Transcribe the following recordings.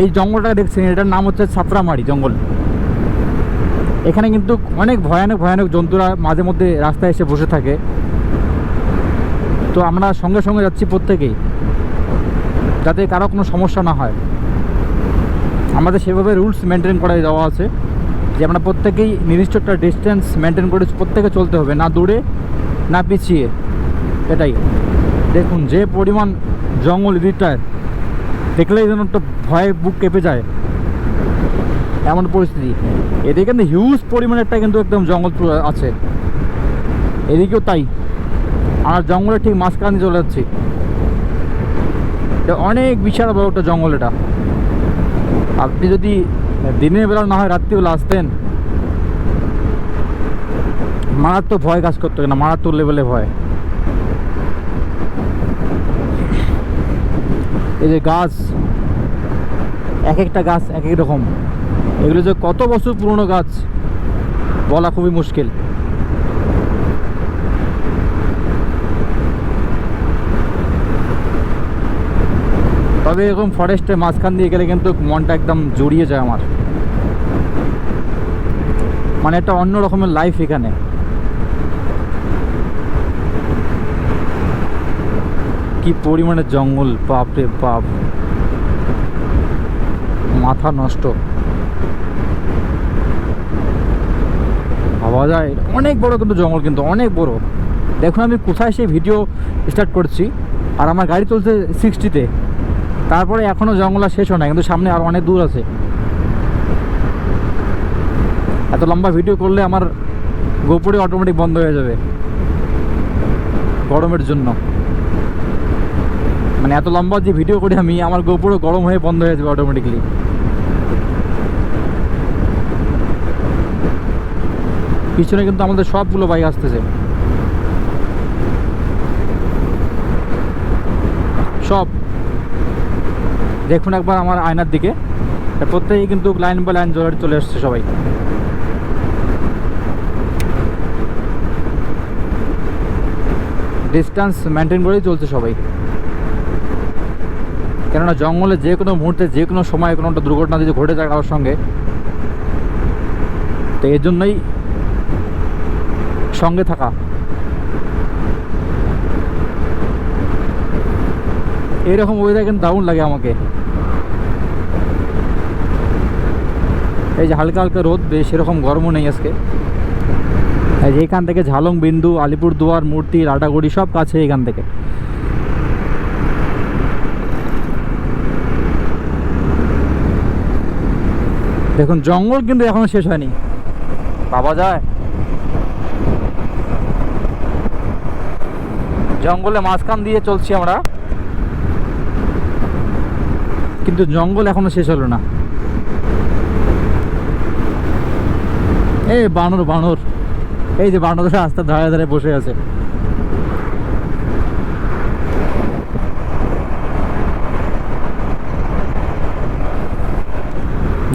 এই জঙ্গলটা দেখছেন, এটার নাম হচ্ছে ছাপড়ামারি জঙ্গল। এখানে কিন্তু অনেক ভয়ানক ভয়ানক জন্তুরা মাঝে মধ্যে রাস্তায় এসে বসে থাকে। তো আমরা সঙ্গে সঙ্গে যাচ্ছি প্রত্যেকেই, যাতে কারও কোনো সমস্যা না হয়। আমাদের সেভাবে রুলস মেনটেন করে দেওয়া আছে, যে আমরা প্রত্যেকেই নির্দিষ্ট একটা ডিস্টেন্স মেনটেন করে প্রত্যেকে চলতে হবে, না দূরে, না পিছিয়ে। এটাই। দেখুন, যে পরিমাণ জঙ্গল এদিকটায় দেখলেই যেন একটা ভয়ে বুক কেঁপে যায়। এমন পরিস্থিতি। এদিকে কিন্তু হিউজ পরিমাণে একটা কিন্তু একদম জঙ্গল আছে। এদিকেও তাই। আর জঙ্গলের ঠিক মাঝখানে চলে যাচ্ছি। এটা অনেক বিশাল বড় একটা জঙ্গল এটা। আপনি যদি দিনের বেলা না হয় রাত্রিবেলা আসতেন, মারাত্মক ভয় কাজ করতো না মারাত্মক লেভেলে ভয়। এই যে গাছ, এক একটা গাছ এক এক রকম। এগুলো যে কত বছর পুরনো গাছ, বলা খুবই মুশকিল। তবে এরকম ফরেস্টের মাঝখান দিয়ে গেলে কিন্তু মনটা একদম জড়িয়ে যায় আমার। মানে একটা অন্য রকমের লাইফ এখানে। কি পরিমাণে জঙ্গল? বাপ রে বাপ। মাথা নষ্ট। ভাবা যায়, অনেক বড় কিন্তু জঙ্গল কিন্তু, অনেক বড়। দেখুন আমি কোথায় সেই ভিডিও স্টার্ট করছি। আর আমার গাড়ি চলছে সিক্সটিতে তারপরে এখনও জঙ্গল আর শেষ হয় না, কিন্তু সামনে আর অনেক দূর আছে। এত লম্বা ভিডিও করলে আমার গোপুরে অটোমেটিক বন্ধ হয়ে যাবে। গরমের জন্য। মানে এত লম্বা যে ভিডিও করি আমি আমার গোপুরও গরম হয়ে বন্ধ হয়ে যাবে অটোমেটিকলি পিছনে কিন্তু আমাদের সবগুলো বাইক আসতেছে। সব। দেখুন একবার আমার আয়নার দিকে। প্রত্যেকেই কিন্তু লাইন বাই লাইন জোরে চলে আসছে সবাই। ডিস্টেন্স মেনটেন করেই চলছে সবাই। কেননা জঙ্গলে যে কোনো মুহূর্তে, যে কোনো সময় কোনো একটা দুর্ঘটনা যদি ঘটে যায় কারোর সঙ্গে, তো এর জন্যই সঙ্গে থাকা। এইরকম ওয়েদার কিন্তু দারুণ লাগে আমাকে। এই যে হালকা হালকা রোদ, বেশ সেরকম গরমও নেই আজকে। এই যে এখান থেকে ঝালং, বিন্দু, আলিপুরদুয়ার, মূর্তি লাটাগুড়ি সব কাছে এখান থেকে। দেখুন, জঙ্গল কিন্তু এখনও শেষ হয়নি। পাওয়া যায়। জঙ্গলে মাঝখান দিয়ে চলছি আমরা। কিন্তু জঙ্গল এখনও শেষ হলো না। এই বানর বানর। এই যে বানর রাস্তার ধারে ধারে বসে আছে।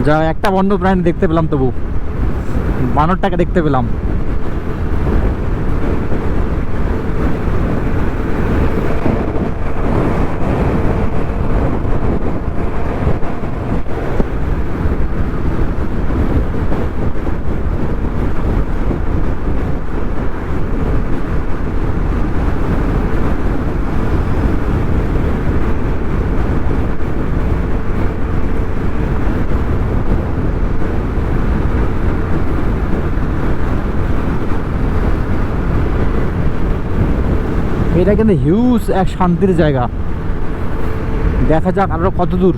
যা একটা বন্য প্রাণী দেখতে পেলাম তবু। বানরটাকে দেখতে পেলাম। এটা কিন্তু হিউজ এক শান্তির জায়গা। দেখা যাক আরও কত দূর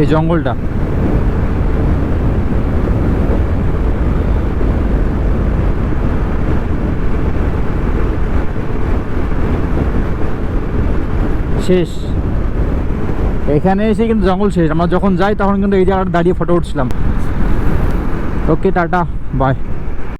এই জঙ্গলটা। শেষ। এখানে এসে কিন্তু জঙ্গল শেষ। আমরা যখন যাই তখন কিন্তু এই জায়গাটা দাঁড়িয়ে ফটো উঠছিলাম। ওকে টাটা বাই